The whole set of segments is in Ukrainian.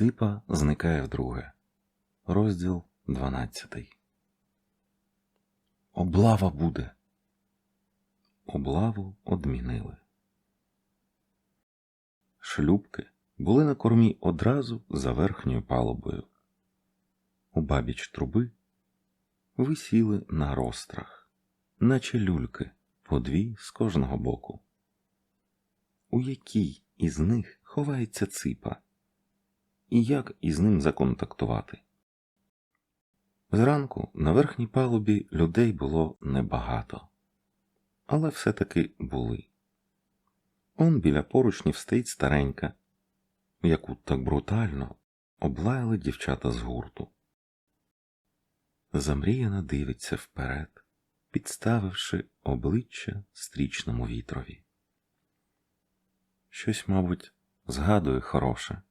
Ципа зникає вдруге. Розділ 12. Облава буде. Облаву одмінили. Шлюбки були на кормі одразу за верхньою палубою. У бабіч труби висіли на рострах, наче люльки, по дві з кожного боку. У якій із них ховається ципа? І як із ним законтактувати. Зранку на верхній палубі людей було небагато, але все-таки були. Он біля поручнів стоїть старенька, яку так брутально облаяли дівчата з гурту. Замріяна дивиться вперед, підставивши обличчя стрічному вітрові. Щось, мабуть, згадує хороше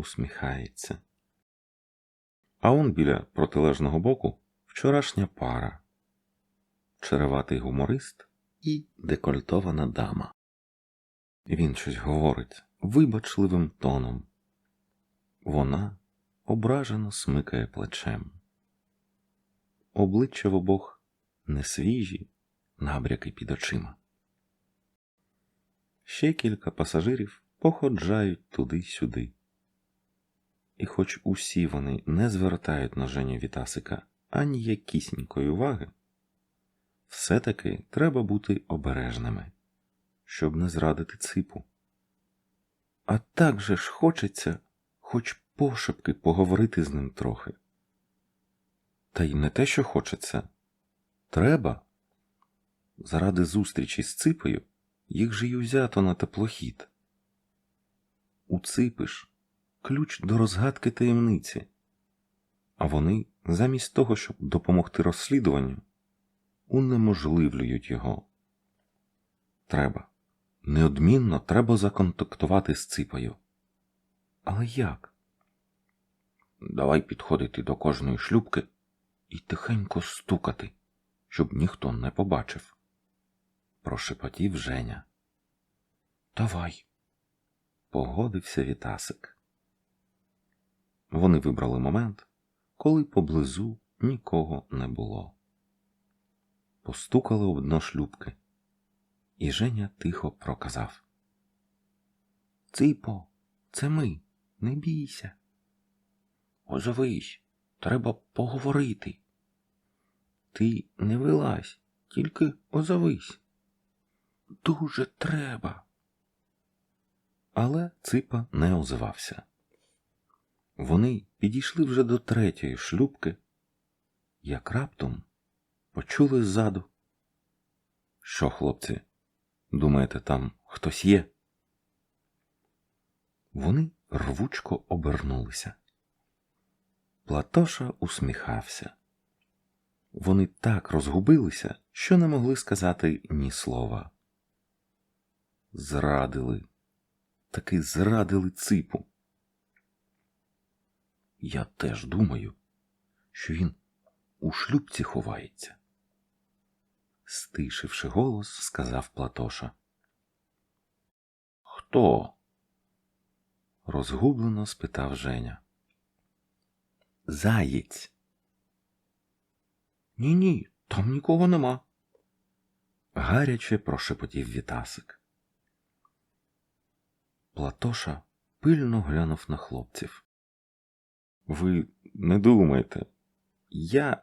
усміхається. А он біля протилежного боку вчорашня пара, череватий гуморист і декольтована дама. Він щось говорить вибачливим тоном. Вона ображено смикає плечем. Обличчя в обох несвіжі, набряки під очима. Ще кілька пасажирів походжають туди-сюди. І хоч усі вони не звертають на Женю Вітасика ані якісінької уваги, все-таки треба бути обережними, щоб не зрадити ципу. А так же ж хочеться хоч пошепки поговорити з ним трохи. Та й не те, що хочеться. Треба. Заради зустрічі з ципою їх же й узято на теплохід. У ципи ж ключ до розгадки таємниці, а вони, замість того, щоб допомогти розслідуванню, унеможливлюють його. Треба, неодмінно треба законтактувати з ципою. Але як? Давай підходити до кожної шлюбки і тихенько стукати, щоб ніхто не побачив. Прошепотів Женя. Давай, погодився Вітасик. Вони вибрали момент, коли поблизу нікого не було. Постукали об дно шлюбки, і Женя тихо проказав: Ципо, це ми, не бійся. Озовись, треба поговорити. Ти не вилазь, тільки озовись. Дуже треба. Але ципа не озивався. Вони підійшли вже до третьої шлюбки, як раптом почули ззаду. Що, хлопці, думаєте, там хтось є? Вони рвучко обернулися. Платоша усміхався. Вони так розгубилися, що не могли сказати ні слова. Зрадили, таки зрадили ципу. Я теж думаю, що він у шлюбці ховається. Стишивши голос, сказав Платоша. Хто? розгублено спитав Женя. Заєць. Ні, ні, там нікого нема. Гаряче прошепотів Вітасик. Платоша пильно глянув на хлопців. Ви не думайте. Я.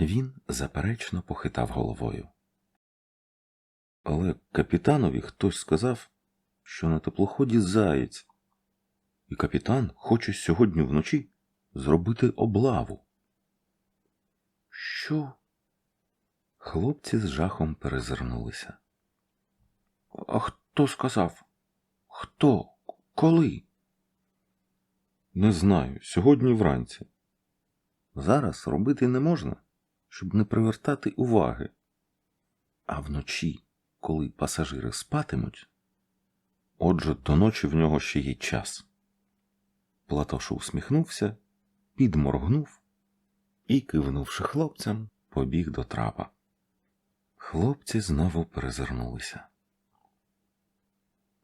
Він заперечно похитав головою. Але капітанові хтось сказав, що на теплоході заєць, і капітан хоче сьогодні вночі зробити облаву. Що? Хлопці з жахом перезирнулися. А хто сказав? Хто? Коли? Не знаю, сьогодні вранці. Зараз робити не можна, щоб не привертати уваги. А вночі, коли пасажири спатимуть, отже, до ночі в нього ще є час. Платошу усміхнувся, підморгнув і, кивнувши хлопцям, побіг до трапа. Хлопці знову перезирнулися.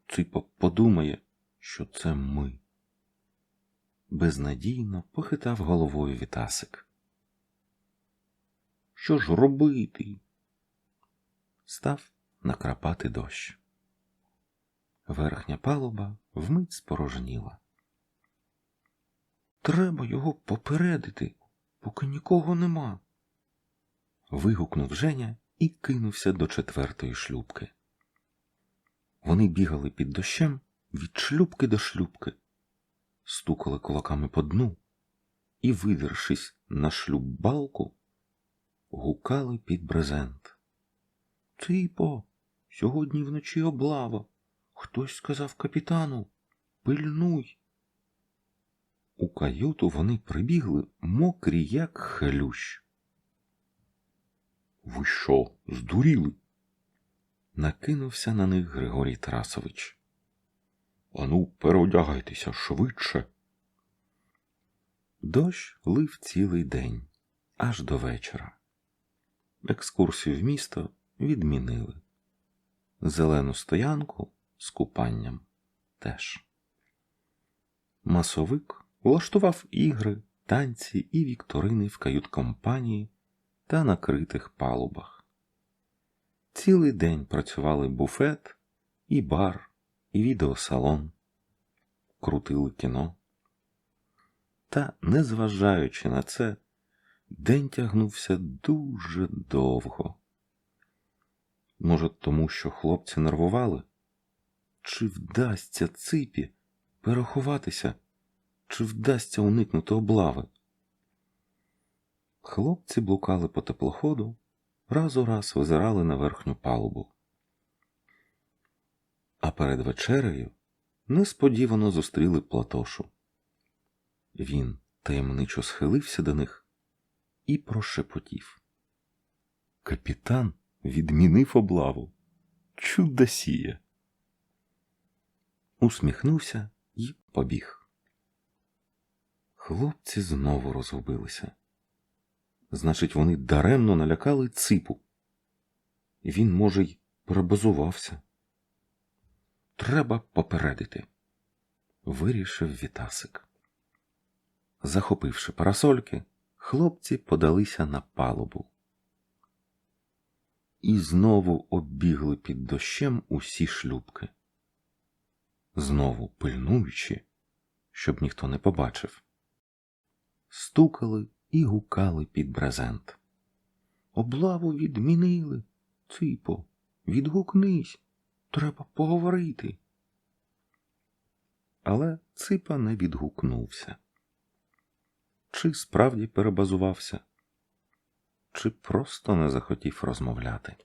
Ципа подумає, що це ми безнадійно похитав головою Вітасик. Що ж робити? Став накрапати дощ. Верхня палуба вмить спорожніла. Треба його попередити, поки нікого нема. вигукнув Женя і кинувся до четвертої шлюбки. Вони бігали під дощем від шлюбки до шлюбки, стукали кулаками по дну і, видершись на шлюббалку, гукали під брезент. Типо, сьогодні вночі облава. Хтось сказав капітану, пильнуй. У каюту вони прибігли, мокрі, як хелющ. Ви що, здуріли? Накинувся на них Григорій Тарасович. Ану, переодягайтеся швидше. Дощ лив цілий день, аж до вечора. Екскурсію в місто відмінили. Зелену стоянку з купанням теж. Масовик влаштував ігри, танці і вікторини в кают-компанії та накритих палубах. Цілий день працювали буфет, і бар, і відеосалон, крутили кіно. Та, незважаючи на це, день тягнувся дуже довго. Може, тому що хлопці нервували? Чи вдасться ципі переховатися, чи вдасться уникнути облави? Хлопці блукали по теплоходу, раз у раз визирали на верхню палубу. Перед вечерею несподівано зустріли Платошу. Він таємничо схилився до них і прошепотів. Капітан відмінив облаву. Чудосія. Усміхнувся і побіг. Хлопці знову розгубилися. Значить, вони даремно налякали ципу. Він, може, й перебазувався. Треба попередити, вирішив Вітасик. Захопивши парасольки, хлопці подалися на палубу. І знову оббігли під дощем усі шлюбки. Знову пильнуючи, щоб ніхто не побачив. Стукали і гукали під брезент. Облаву відмінили. Ципо, відгукнись, треба поговорити. Але ципа не відгукнувся. Чи справді перебазувався, чи просто не захотів розмовляти.